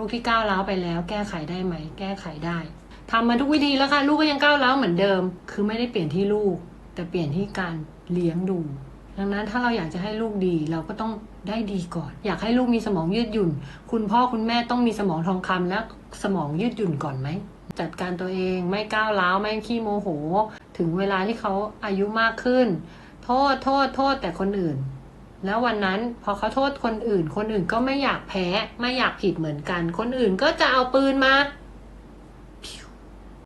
ลูกที่ก้าวร้าวไปแล้ว แก้ไขได้ไหม แก้ไขได้ทำมาทุกวิธีแล้วค่ะลูกก็ยังก้าวร้าวเหมือนเดิม คือไม่ได้เปลี่ยนที่ลูก แต่เปลี่ยนที่การเลี้ยงดู ดังนั้นถ้าเราอยากจะให้ลูกดีเราก็ต้องได้ดีก่อน อยากให้ลูกมีสมองยืดหยุ่น คุณพ่อคุณแม่ต้องมีสมองทองคำและสมองยืดหยุ่นก่อนไหมจัดการตัวเองไม่ก้าวร้าวไม่ขี้โมโห ถึงเวลาที่เขาอายุมากขึ้น โทษโทษโทษแต่คนอื่น แล้ววันนั้นพอเขาโทษคนอื่น คนอื่นก็ไม่อยากแพ้ ไม่อยากผิดเหมือนกัน คนอื่นก็จะเอาปืนมา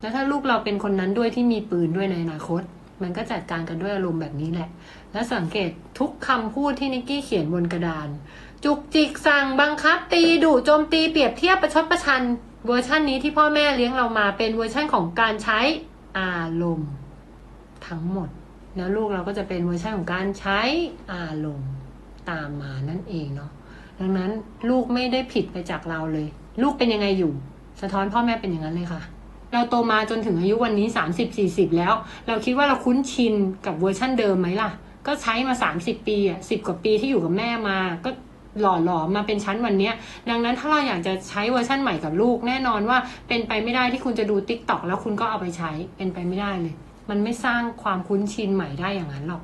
แล้วถ้าลูกเราเป็นคนนั้นด้วยที่มีปืนด้วยในอนาคต มันก็จัดการกันด้วยอารมณ์แบบนี้แหละ และสังเกตทุกคำพูดที่นิกกี้เขียนบนกระดาน จุกจิกสั่งบังคับ ตีดุโจมตีเปรียบเทียบประชดประชัน เวอร์ชันนี้ที่พ่อแม่เลี้ยงเรามาเป็นเวอร์ชันของการใช้อารมณ์ ทั้งหมด แล้วลูกเราก็จะเป็นเวอร์ชันของการใช้อารมณ์ตามมานั่นเองเนาะดังนั้นลูกไม่ได้ผิดไปจากเราเลย ลูกเป็นยังไงอยู่ สะท้อนพ่อแม่เป็นอย่างนั้นเลยค่ะ เราโตมาจนถึงอายุวันนี้ 30 40 แล้ว เราคิดว่าเราคุ้นชินกับเวอร์ชั่นเดิมไหมล่ะ ก็ใช้มา 30 ปีอะสิกว่าปีที่อยู่กับแม่มาก็หล่อหลอมมาเป็นชั้นวันเนี้ยดังนั้นถ้าเราอยากจะใช้เวอร์ชั่นใหม่กับลูก แน่นอนว่าเป็นไปไม่ได้ที่คุณจะดูติ๊กต็อกแล้วคุณก็เอาไปใช้เป็นไปไม่ได้เลย มันไม่สร้างความคุ้นชินใหม่ได้อย่างนั้นหรอก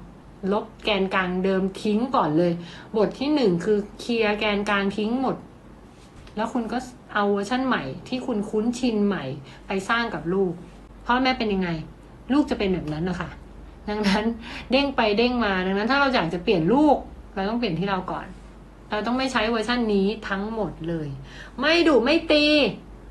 ลบแกนกลางเดิมทิ้งก่อนเลย บทที่หนึ่งคือเคลียร์แกนกลางทิ้งหมด แล้วคุณก็เอาเวอร์ชั่นใหม่ที่คุณคุ้นชินใหม่ไปสร้างกับลูก พ่อแม่เป็นยังไง ลูกจะเป็นแบบนั้นนะคะดังนั้นเด้งไปเด้งมาดังนั้น ถ้าเราอยากจะเปลี่ยนลูก เราต้องเปลี่ยนที่เราก่อน เราต้องไม่ใช้เวอร์ชันนี้ทั้งหมดเลย ไม่ดุไม่ตี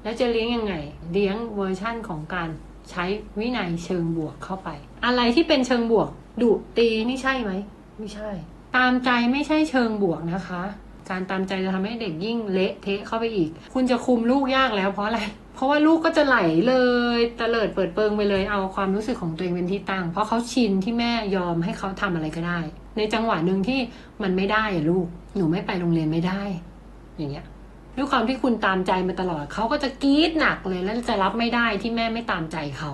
แล้วจะเลี้ยงยังไง เลี้ยงเวอร์ชั่นของการ ใช้วินัยเชิงบวกเข้าไป อะไรที่เป็นเชิงบวกดุตีนี่ใช่ไหมไม่ใช่ ตามใจไม่ใช่เชิงบวกนะคะ การตามใจจะทำให้เด็กยิ่งเละเทะเข้าไปอีก คุณจะคุมลูกยากแล้วเพราะอะไรเพราะว่าลูกก็จะไหลเลยตะเลิดเปิดเปิงไปเลยเอาความรู้สึกของตัวเองเป็นที่ตั้ง เพราะเขาชินที่แม่ยอมให้เขาทำอะไรก็ได้ ในจังหวะหนึ่งที่มันไม่ได้อะลูกหนูไม่ไปโรงเรียนไม่ได้ อย่างเงี้ย ด้วยความที่คุณตามใจมาตลอดเขาก็จะกรี๊ดหนักเลย แล้วจะรับไม่ได้ที่แม่ไม่ตามใจเขา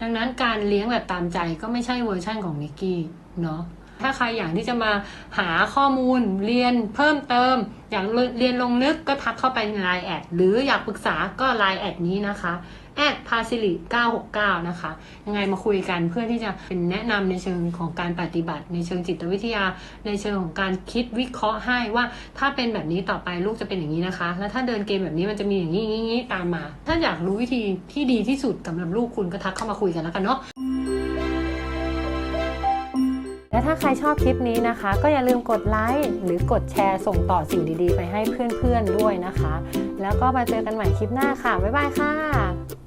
ดังนั้นการเลี้ยงแบบตามใจก็ไม่ใช่เวอร์ชั่นของนิกกี้เนาะ ถ้าใครอยากที่จะมาหาข้อมูลเรียนเพิ่มเติม อยากเรียนลงลึกก็ทักเข้าไปใน Line แอดหรืออยากปรึกษาก็ Line แอดนี้นะคะแอดพาซิลิ969 นะคะ ยังไงมาคุยกันเพื่อที่จะเป็นแนะนำในเชิงของการปฏิบัติ ในเชิงจิตวิทยา ในเชิงของการคิดวิเคราะห์ให้ว่าถ้าเป็นแบบนี้ต่อไปลูกจะเป็นอย่างนี้นะคะ แล้วถ้าเดินเกมแบบนี้มันจะมีอย่างนี้นี้ตามมา ถ้าอยากรู้วิธีที่ดีที่สุดสำหรับลูกคุณก็ทักเข้ามาคุยกันแล้วกันเนาะ ถ้าใครชอบคลิปนี้นะคะ ก็อย่าลืมกดไลค์หรือกดแชร์ส่งต่อสิ่งดีๆ ไปให้เพื่อนๆด้วยนะคะ แล้วก็มาเจอกันใหม่คลิปหน้าค่ะ บ๊ายบายค่ะ